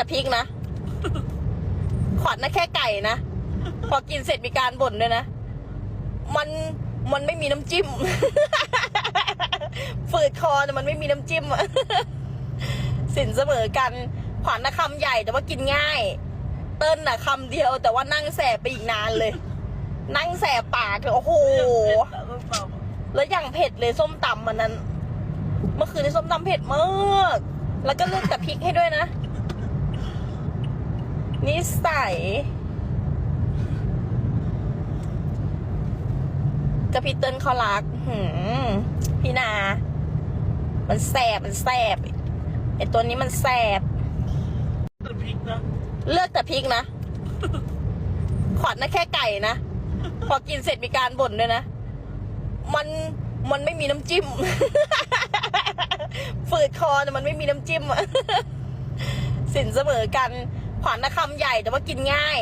แต่พริกนะ ขวัญนะแค่ไก่นะ พอกินเสร็จมีการบ่นด้วยนะ มันมันไม่มีน้ำจิ้ม ฝืดคอแต่มันไม่มีน้ำจิ้มสินเสมอกัน ขวัญนะคำใหญ่แต่ว่ากินง่าย เติ้ลน่ะคำเดียว แต่ว่านั่งแสบไปอีกนานเลย นั่งแสบปากเลยโอ้โห แล้วอย่างเผ็ดเลยส้มตำมันนั้น เมื่อคืนนี้ส้มตำเผ็ดมาก แล้วก็เลือกแต่พริกให้ด้วยนะ นิสัยก็พี่เติ้ลเขารักหืมพี่นา มันแสบมันแสบไอตัวนี้มันแสบแต่พริกนะเลือกแต่พริกนะ ขวัญนะแค่ไก่นะ พอกินเสร็จมีการบ่นด้วยนะ มันมันไม่มีน้ำจิ้ม ฝืดคอแต่มันไม่มีน้ำจิ้มอะสินเสมอกัน ขวัญนะคำใหญ่แต่ว่ากินง่าย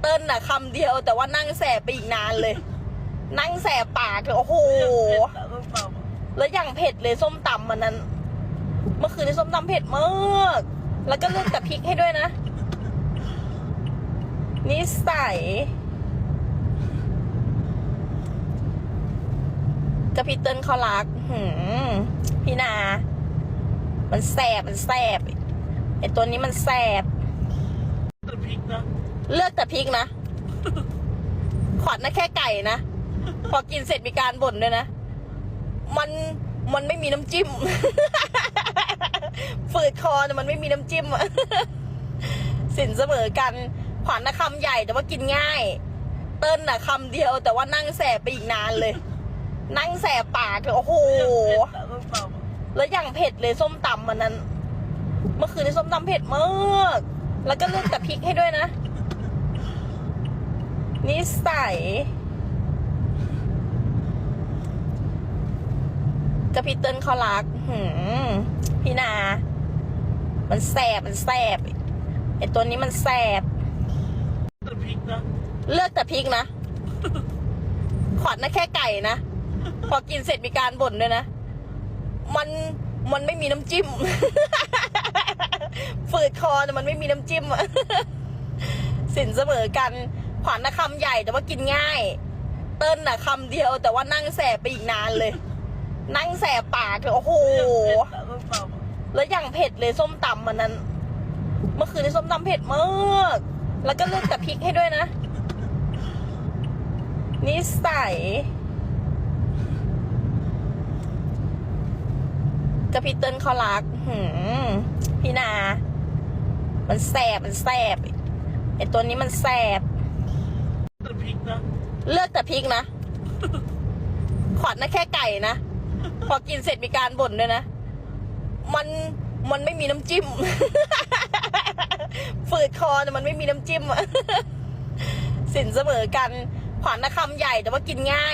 เติ้ลนะคำเดียว แต่ว่านั่งแสบไปอีกนานเลย นั่งแสบปากเลยโอ้โห แล้วอย่างเผ็ดเลยส้มตำมันนั้น เมื่อคืนนี้ส้มตำเผ็ดมาก แล้วก็เลือกแต่พริกให้ด้วยนะนิสัยก็พี่เติ้ลเขารักหืมพี่นา มันแสบมันแสบไอตัวนี้มันแสบ พริกนะเลือกแต่พริกนะ ขวัญนะแค่ไก่นะ พอกินเสร็จมีการบ่นด้วยนะ มันมันไม่มีน้ำจิ้ม ฝืดคอแต่มันไม่มีน้ำจิ้มอะสินเสมอกัน ขวัญนะคำใหญ่แต่ว่ากินง่าย เติ้ลน่ะคำเดียว แต่ว่านั่งแสบไปอีกนานเลย นั่งแสบปากเลยโอ้โห แล้วอย่างเผ็ดเลยส้มตำมันนั้น เมื่อคืนนี้ส้มตำเผ็ดมาก แล้วก็เลือกแต่พริกให้ด้วยนะ นิสัยก็พี่เติ้ลเขารักหืมพี่นา มันแสบ มันแสบ ไอตัวนี้มันแสบ แต่พริกนะเลือกแต่พริกนะ ขวัญนะแค่ไก่นะ พอกินเสร็จมีการบ่นด้วยนะ มัน มันไม่มีน้ำจิ้ม ฝืดคอแต่มันไม่มีน้ำจิ้มอะสินเสมอกัน ขวัญนะคำใหญ่แต่ว่ากินง่าย เติ้ลน่ะคำเดียว แต่ว่านั่งแสบไปอีกนานเลย นั่งแสบปากเลยโอ้โห แล้วอย่างเผ็ดเลยส้มตำมันนั้น เมื่อคืนนี้ส้มตำเผ็ดมาก แล้วก็เลือกแต่พริกให้ด้วยนะนิสัย ก็พี่เติ้ลเขารักหืมพี่นา มันแสบมันแสบไอตัวนี้มันแสบแต่พริกนะเลือกแต่พริกนะขวัญนะแค่ไก่นะ พอกินเสร็จมีการบ่นด้วยนะ มันมันไม่มีน้ำจิ้ม ฝืดคอแต่มันไม่มีน้ำจิ้มอะสินเสมอกัน ขวัญนะคำใหญ่แต่ว่ากินง่าย